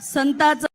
संताचं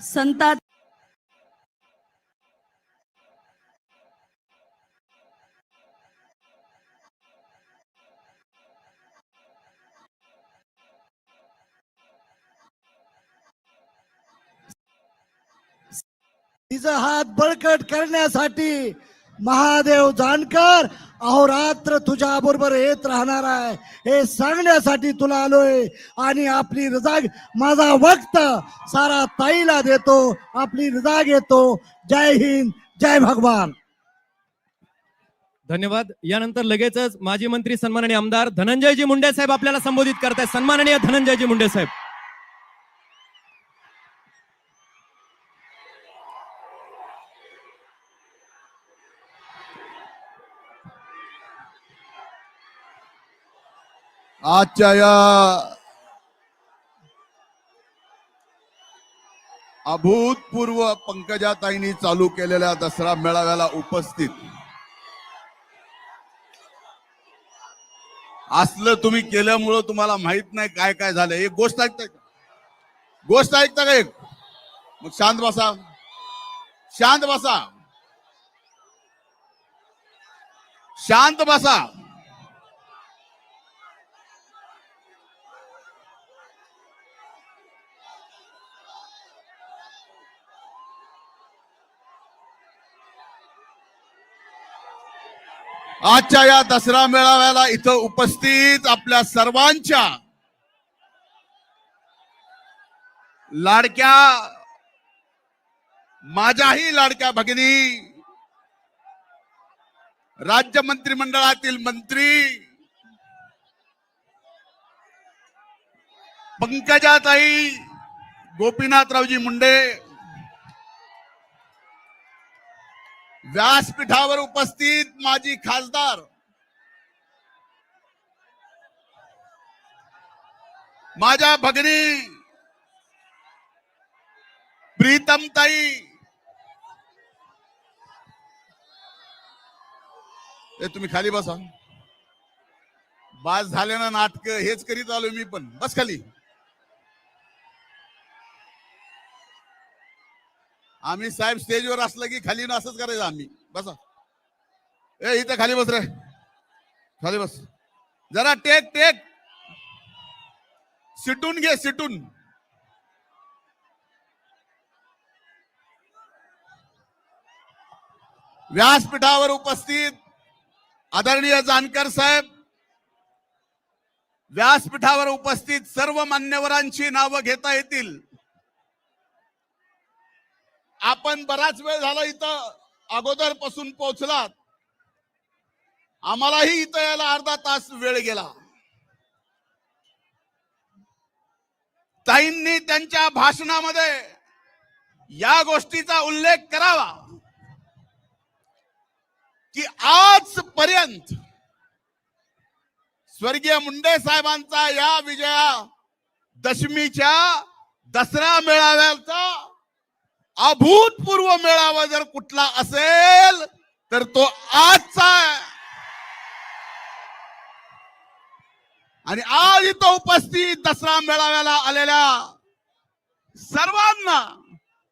संता तिचा हात बळकट करण्यासाठी महादेव जानकर अहोरात्र तुझ्या बरोबर येत राहणार आहे. हे सांगण्यासाठी तुला आलोय. आणि आपली रजा माझा वक्त सारा ताईला देतो. आपली रजा घेतो. जय हिंद जय भगवान. धन्यवाद. यानंतर लगेचच माजी मंत्री सन्माननीय आमदार धनंजयजी मुंडे साहेब आपल्याला संबोधित करतायत. सन्माननीय धनंजयजी मुंडे साहेब. आजच्या या अभूतपूर्व पंकजाताईंनी चालू केलेल्या दसरा मेळाव्याला उपस्थित. असलं तुम्ही केल्यामुळं तुम्हाला माहीत नाही काय काय झालं. एक गोष्ट ऐकताय का? गोष्ट ऐकता का एक? मग शांत बसा. शांत बसा. शांत बसा. आजच्या या दसरा मेळाव्याला इथं उपस्थित आपल्या सर्वांच्या लाडक्या माझ्याही लाडक्या भगिनी राज्य मंत्रिमंडळातील मंत्री पंकजाताई गोपीनाथरावजी मुंडे व्यासपीठावर उपस्थित माजी खासदार माझ्या भगिनी प्रीतमताई ए तुम्ही खाली बसा. बास झाले ना नाटक हेच करीत आलो मी पण. बस खाली. आम्ही साहेब स्टेजवर असलं की खाली ना असंच करायचं आम्ही. बसा. ए इथं खाली बस रे. खाली बस. जरा टेक टेक. सिटून घे सिटून. व्यासपीठावर उपस्थित आदरणीय जानकर साहेब. व्यासपीठावर उपस्थित सर्व मान्यवरांची नावं घेता येतील. आपण बराच वेळ झाला इथं अगोदरपासून पोहोचलात. आम्हालाही इथं यायला अर्धा तास वेळ गेला. ताईंनी त्यांच्या भाषणामध्ये या गोष्टीचा उल्लेख करावा. की आजपर्यंत स्वर्गीय मुंडे साहेबांचा या विजया दशमीच्या दसरा मेळाव्याचा अभूतपूर्व मेळावा जर कुठला असेल तर तो आजचा आहे. आणि आज इथं उपस्थित दसरा मेळाव्याला आलेल्या सर्वांना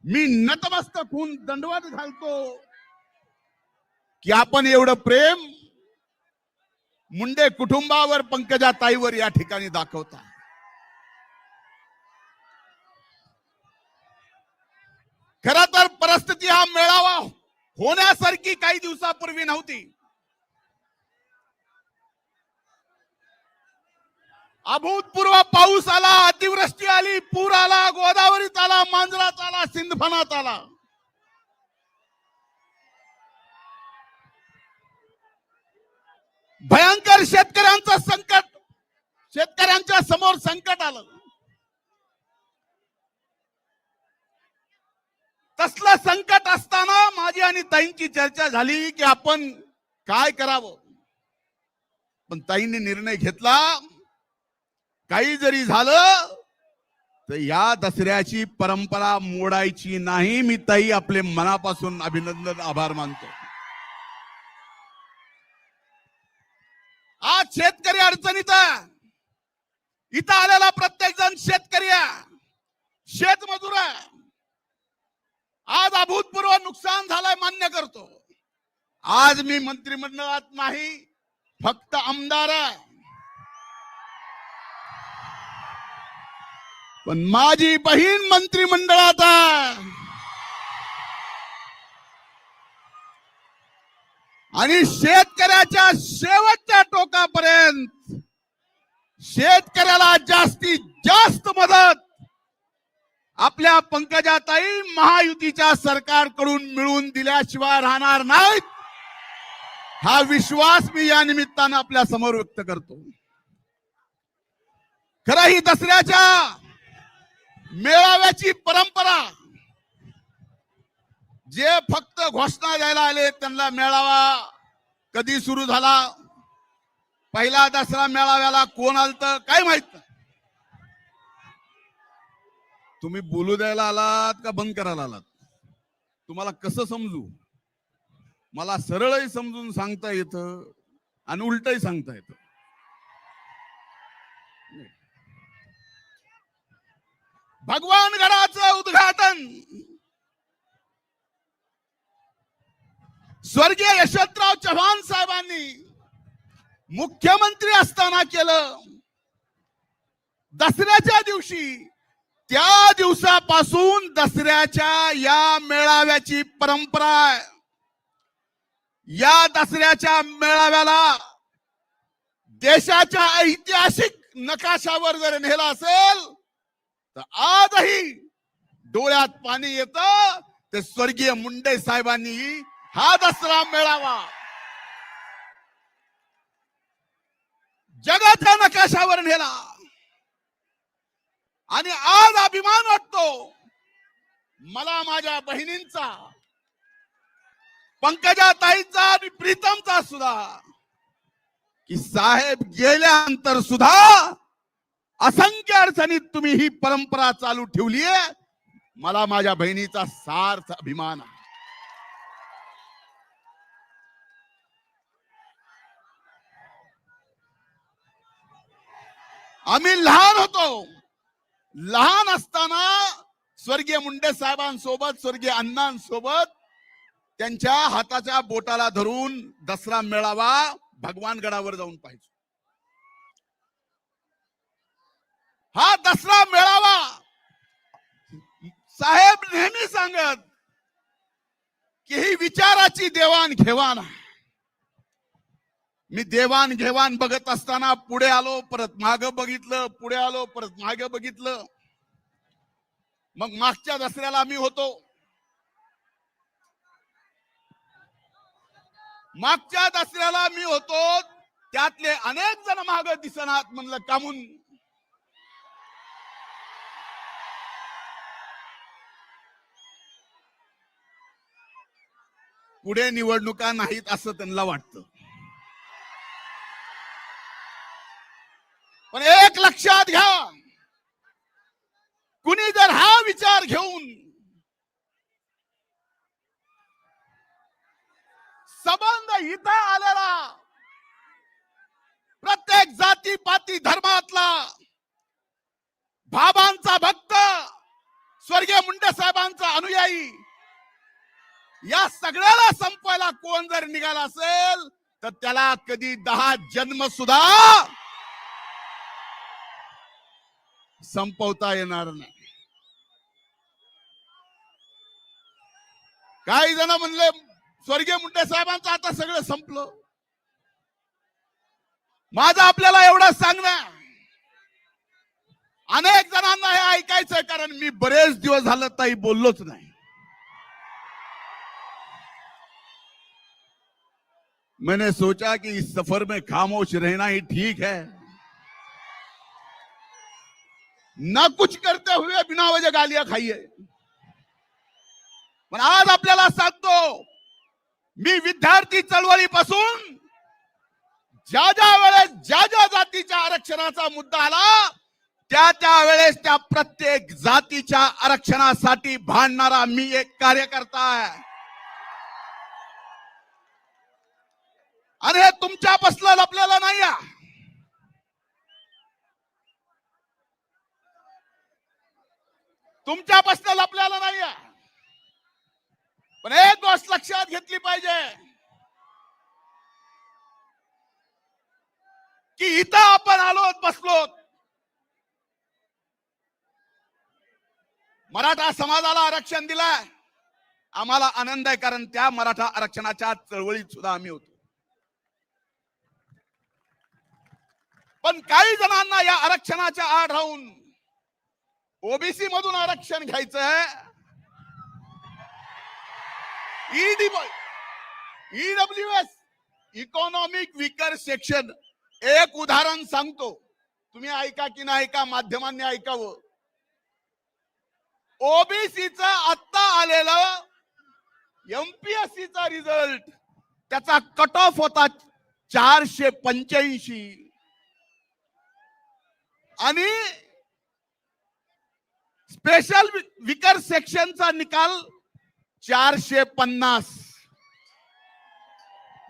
मी नतमस्तक होऊन दंडवत घालतो की आपण एवढं प्रेम मुंडे कुटुंबावर पंकजा ताईवर या ठिकाणी दाखवता खर तर परिस्थिती हा मेळावा होण्यासारखी काही दिवसापूर्वी नव्हती. अभूतपूर्व पाऊस आला अतिवृष्टी आली पूर आला गोदावरीत आला मांजरात आला सिंधफणात आला. भयंकर शेतकऱ्यांचं संकट शेतकऱ्यांच्या समोर संकट आलं. तसलं संकट असताना माझी आणि ताईंची चर्चा झाली की आपण काय करावं? पण ताईंनी निर्णय घेतला. काही जरी झालं तर या दसऱ्याची परंपरा मोडायची नाही. मी ताई आपले मनापासून अभिनंदन आभार मानतो. आज शेतकरी अडचणीत इथं आलेला प्रत्येक जण शेतकरी आहे. शेतमजूर आहे. आज अभूतपूर्व नुकसान झालंय मान्य करतो. आज मी मंत्रिमंडळात नाही फक्त आमदार आहे. पण माझी बहीण मंत्रिमंडळात आहे. आणि शेतकऱ्याच्या शेवटच्या टोकापर्यंत शेतकऱ्याला जास्तीत जास्त मदत आपल्या पंकजाताई महायुतीच्या सरकारकडून मिळवून दिल्याशिवाय राहणार नाहीत. हा विश्वास मी या निमित्तानं आपल्यासमोर व्यक्त करतो. खरं ही दसऱ्याच्या मेळाव्याची परंपरा जे फक्त घोषणा द्यायला आले त्यांना मेळावा कधी सुरू झाला? पहिला दसरा मेळाव्याला कोण आलत? काय माहीत? नाही. तुम्ही बोलू द्यायला आलात का बंद करायला आलात? तुम्हाला कसं समजू? मला सरळही समजून सांगता येतं आणि उलटही सांगता येतं. भगवान गडाचं उद्घाटन! स्वर्गीय यशवंतराव चव्हाण साहेबांनी मुख्यमंत्री असताना केलं. दसऱ्याच्या दिवशी त्या दिवसापासून दसऱ्याच्या या मेळाव्याची परंपरा आहे. या दसऱ्याच्या मेळाव्याला देशाच्या ऐतिहासिक नकाशावर जर नेला असेल तर आजही डोळ्यात पाणी येत. ते स्वर्गीय मुंडे साहेबांनी हा दसरा मेळावा. जगाच्या नकाशावर नेला. आणि आज अभिमान वाटतो. मला माझ्या बहिणींचा पंकजा ताईचा आणि प्रीतमचा सुद्धा की साहेब गेल्यानंतर सुद्धा असंख्य अडचणीत तुम्ही ही परंपरा चालू ठेवली मला माझ्या बहिणीचा सार्थ अभिमान आहे. आम्ही लहान होतो. लहान असताना स्वर्गीय मुंडे साहेबांसोबत स्वर्गीय अण्णांसोबत त्यांच्या हाताच्या बोटाला धरून दसरा मेळावा भगवानगडावर जाऊन पाहिजे हा दसरा मेळावा साहेब नेहमी सांगत की ही विचाराची देवाण घेवाण आहे. मी देवाण घेवाण बघत असताना पुढे आलो परत माग बघितलं पुढे आलो परत मागे बघितलं. मग मागच्या दसऱ्याला मी होतो. मागच्या दसऱ्याला मी होतो. त्यातले अनेक जण माग दिसनात म्हणलं कामून. पुढे निवडणुका नाहीत असं त्यांना वाटतं. पण एक लक्षात घ्या. कुणी जर हा विचार घेऊन संबंध इथं आलेला प्रत्येक जाती पाती धर्मातला बाबांचा भक्त स्वर्गीय मुंडे साहेबांचा अनुयायी या सगळ्याला संपवायला कोण जर निघाला असेल तर त्याला कधी दहा जन्म सुद्धा संपवता येणार नाही. काही जण म्हणले स्वर्गीय मुंडे साहेबांचं आता सगळं संपलं. माझं आपल्याला एवढं सांगणं. अनेक जणांना हे ऐकायचंय कारण मी बरेच दिवस झालं ताई बोललोच नाही. मैंने सोचा कि इस सफर में खामोश रहना ही ठीक है. ना कुछ करते हुए बिना वजह गालिया खाइए पण आज आपल्याला सांगतो मी विद्यार्थी चळवळीपासून ज्या ज्या वेळेस ज्या ज्या जातीच्या आरक्षणाचा मुद्दा आला त्या त्या वेळेस त्या प्रत्येक जातीच्या आरक्षणासाठी भांडणारा मी एक कार्यकर्ता आहे. अरे तुमच्या बसलं आपल्याला नाही तुमच्यापासून तुमच्या नाही पण एक गोष्ट लक्षात घेतली पाहिजे. की इथं आपण आलो बसलो मराठा समाजाला आरक्षण दिलाय. आम्हाला आनंद आहे कारण त्या मराठा आरक्षणाच्या चळवळीत सुद्धा आम्ही होतो. पण काही जणांना या आरक्षणाच्या आड राहून ओबीसी मधून आरक्षण घ्यायचं EW S economic weaker section एक उदाहरण सांगतो. तुम्ही ऐका की नाही ऐका माध्यमांनी ऐकावं. ओबीसीच आत्ता आलेलं एमपीएससी चा रिझल्ट त्याचा कट ऑफ होता चारशे पंच्याऐंशी. आणि स्पेशल विकर सेक्शनचा निकाल चारशे पन्नास.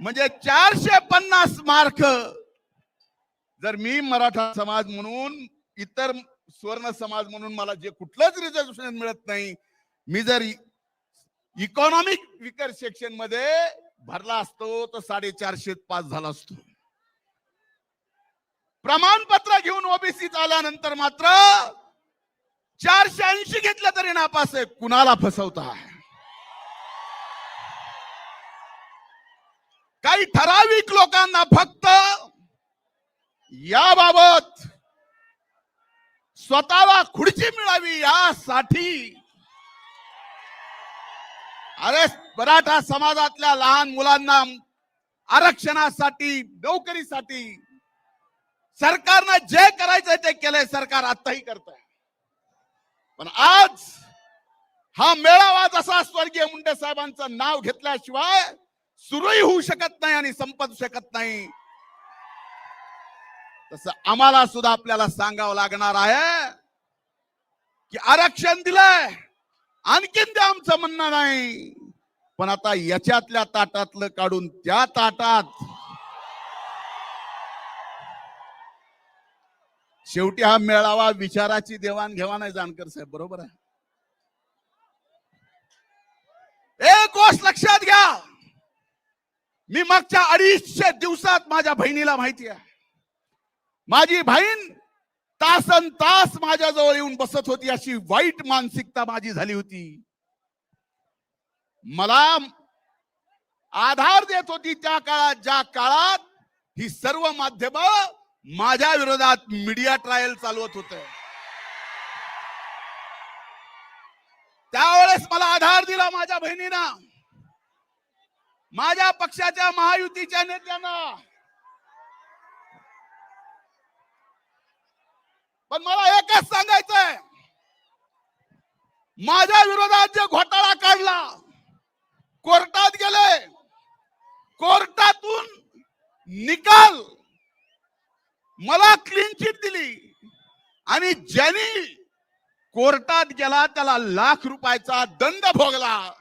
म्हणजे चारशे पन्नास मार्क. जर मी मराठा समाज म्हणून इतर स्वर्ण समाज म्हणून मला जे कुठलंच रिझर्वेशन मिळत नाही मी जर इकॉनॉमिक विकर सेक्शनमध्ये भरला असतो तर साडेचारशे पास झाला असतो. प्रमाणपत्र घेऊन ओबीसी आल्यानंतर मात्र चारशे ऐंशी घेतलं तरी नापास आहे. कुणाला फसवता? काही ठराविक लोकांना फक्त याबाबत स्वतःला खुर्ची मिळावी यासाठी. अरे मराठा समाजातल्या लहान मुलांना आरक्षणासाठी नोकरीसाठी सरकारनं जे करायचंय ते केलंय सरकार आताही करत पण आज हा मेळावा जसा स्वर्गीय मुंडे साहेबांचं नाव घेतल्याशिवाय सुरूही होऊ शकत नाही आणि संपत शकत नाही. तस आम्हाला सुद्धा आपल्याला सांगावं लागणार आहे की आरक्षण दिलंय. आणखीन ते आमचं म्हणणं नाही. पण आता याच्यातल्या ताटातलं काढून त्या ताटात शेवटी हा मेळावा विचाराची देवाणघेवाण आहे जानकर साहेब बरोबर आहे? एक गोष्ट लक्षात घ्या. मी मागच्या अडीचशे दिवसात माझ्या बहिणीला माहिती आहे. माझी बहीण तासन तास माझ्याजवळ येऊन बसत होती अशी वाईट मानसिकता माझी झाली होती. मला आधार देत होती त्या काळात ज्या काळात ही सर्व माध्यम माझ्या विरोधात मीडिया ट्रायल चालवत होत. त्यावेळेस मला आधार दिला माझ्या बहिणीना. माझ्या पक्षाच्या महायुतीच्या नेत्यांना. पण मला एकच सांगायचंय. माझ्या विरोधात जे घोटाळा काढला कोर्टात गेले कोर्टातून निकाल मला क्लीन चिट दिली. आणि ज्यांनी कोर्टात गेला त्याला लाख रुपयाचा दंड भोगला.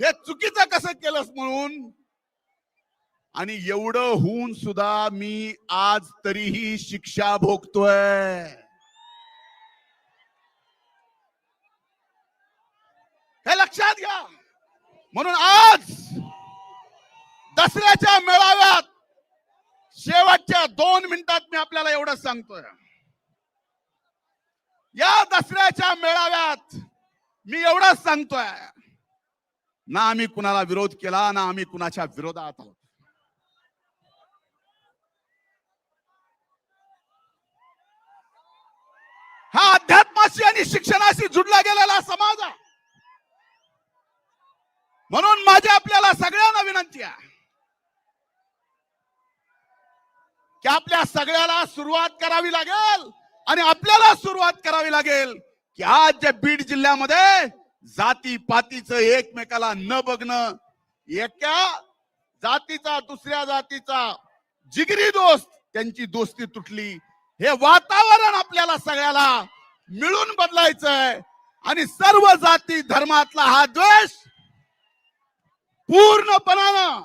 हे चुकीचं कसं केलंस म्हणून? आणि एवढं होऊन सुद्धा मी आज तरीही शिक्षा भोगतोय. हे लक्षात घ्या. म्हणून आज दसऱ्याच्या मेळाव्यात शेवटच्या दोन मिनिटात मी आपल्याला एवढंच सांगतोय. या दसऱ्याच्या मेळाव्यात मी एवढंच सांगतोय. ना आम्ही कुणाला विरोध केला ना आम्ही कुणाच्या विरोधात आहोत. हा अध्यात्माशी आणि शिक्षणाशी जुडला गेलेला समाज आहे. म्हणून माझी आपल्याला सगळ्यांना विनंती आहे. की आपल्या सगळ्याला सुरुवात करावी लागेल आणि आपल्याला सुरुवात करावी लागेल. की आज जे बीड जिल्ह्यामध्ये जाती पातीचं एकमेकाला न बघणं एका जातीचा दुसऱ्या जातीचा जिगरी दोस्त त्यांची दोस्ती तुटली. हे वातावरण आपल्याला सगळ्याला मिळून बदलायचंय. आणि सर्व जाती धर्मातला हा द्वेष पूर्णपणानं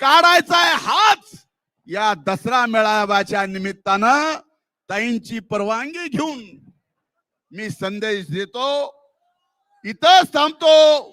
काढायचा आहे हाच. या दसरा मेळाव्याच्या निमित्तानं ताईंची परवानगी घेऊन मी संदेश देतो. इथंच थांबतो.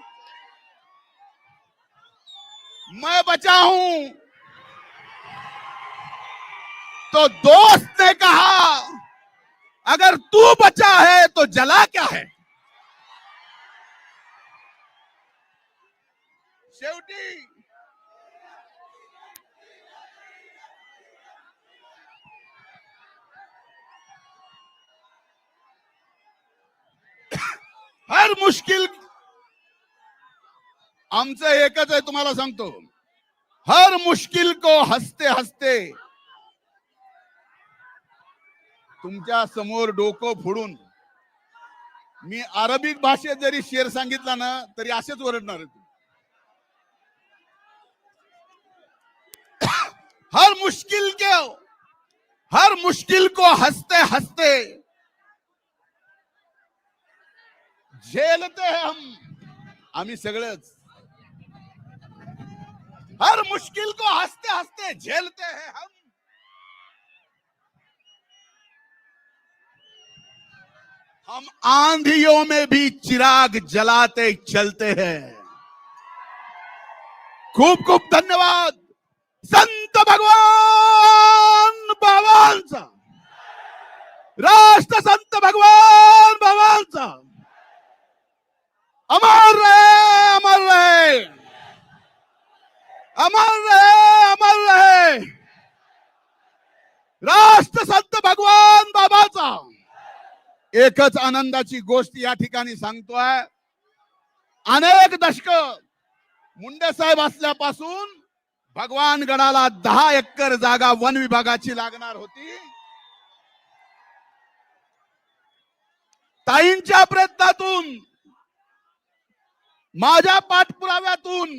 मैं बचा हूँ। तो दोस्त ने कहा, अगर तू बचा है तो जला क्या है? शेवटी, हर मुश्किल आमचं एकच आहे तुम्हाला सांगतो हर मुश्किल को हसते हसते तुमच्यासमोर डोकं फोडून मी अरबिक भाषेत जरी शेर सांगितला ना तरी असेच ओरडणार आहे तुम्ही. हर मुश्किल के हर मुश्किल को हसते हसते झेलते हम आम्ही सगळेच हर मुश्किल को हँसते हँसते झेलते हैं हम। हम आंधियों में भी चिराग जलाते चलते हैं। खूब खूब धन्यवाद। संत भगवान बाबांचा राष्ट्र संत भगवान बाबांचा अमर अमर रहे अमर रहे। राष्ट्र संत भगवान बाबाचा। एकच आनंदाची गोष्ट या ठिकाणी सांगतोय. अनेक दशक मुंडे साहेब असल्यापासून भगवान गडाला दहा एकर जागा वन विभागाची लागणार होती. ताईंच्या प्रयत्नातून माझ्या पाठपुराव्यातून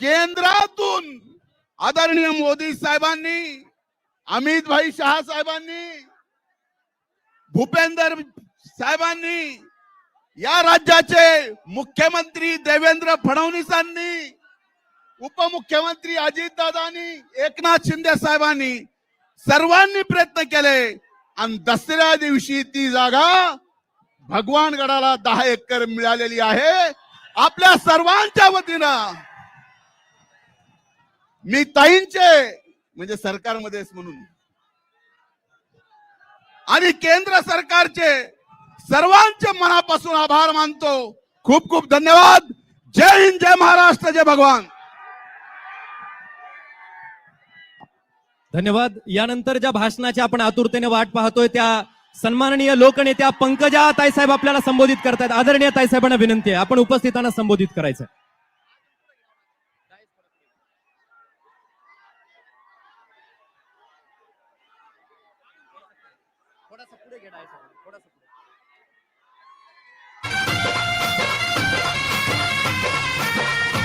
केंद्रातून आदरणीय मोदी साहेबांनी अमित भाई शहा साहेबांनी भूपेंद्र साहेबांनी या राज्याचे मुख्यमंत्री देवेंद्र फडणवीसांनी उपमुख्यमंत्री अजितदादांनी एकनाथ शिंदे साहेबांनी सर्वांनी प्रयत्न केले आणि दसऱ्या दिवशी ती जागा भगवान गडाला दहा एकर मिळालेली आहे. आपल्या सर्वांच्या वतीनं मी ताईंचे म्हणजे सरकारमध्येच म्हणून. आणि केंद्र सरकारचे सर्वांचे मनापासून आभार मानतो. खूप खूप धन्यवाद. जय हिंद जय महाराष्ट्र जय भगवान. धन्यवाद. यानंतर ज्या भाषणाची आपण आतुरतेने वाट पाहतोय त्या सन्माननीय लोकनेत्या पंकजा ताईसाहेब आपल्याला संबोधित करतायत. आदरणीय ताईसाहेबांना विनंती आहे. आपण उपस्थितांना संबोधित करायचं